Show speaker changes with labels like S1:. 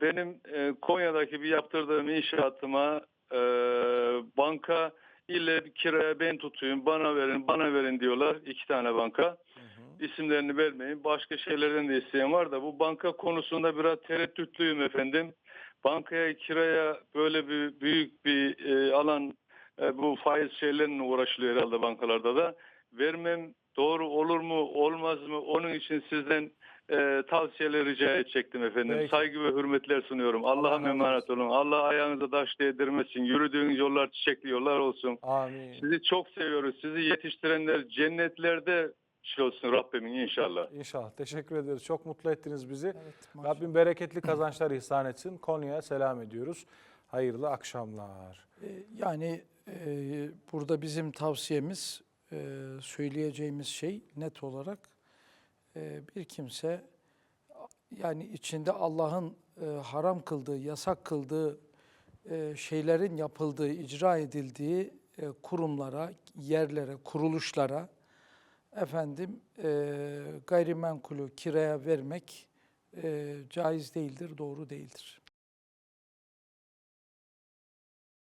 S1: benim e, Konya'daki bir yaptırdığım inşaatıma e, banka ille kiraya ben tutayım, bana verin, bana verin diyorlar. iki tane banka. İsimlerini vermeyin. Başka şeylerden de isteyen var da bu banka konusunda biraz tereddütlüyüm efendim. Bankaya kiraya böyle bir büyük bir e, alan e, bu faiz şeylerine uğraşılıyor herhalde bankalarda da. Vermem doğru olur mu olmaz mı onun için sizden e, tavsiyeler rica edecektim efendim.
S2: Peki.
S1: Saygı ve hürmetler sunuyorum. Allah'a
S2: Allah
S1: emanet olun. Allah ayağınıza taş değdirmesin. Yürüdüğünüz yollar çiçekli yollar olsun.
S2: Amin.
S1: Sizi çok seviyoruz. Sizi yetiştirenler cennetlerde şey olsun Rabbimin inşallah.
S2: İnşallah. Teşekkür ederiz. Çok mutlu ettiniz bizi.
S3: Evet, maşallah.
S2: Rabbim bereketli kazançlar ihsan etsin. Konya'ya selam ediyoruz. Hayırlı akşamlar.
S3: E, Yani e, burada bizim tavsiyemiz, e, söyleyeceğimiz şey net olarak e, bir kimse yani içinde Allah'ın e, haram kıldığı, yasak kıldığı e, şeylerin yapıldığı, icra edildiği e, kurumlara, yerlere, kuruluşlara efendim e, gayrimenkulü kiraya vermek e, caiz değildir, doğru değildir.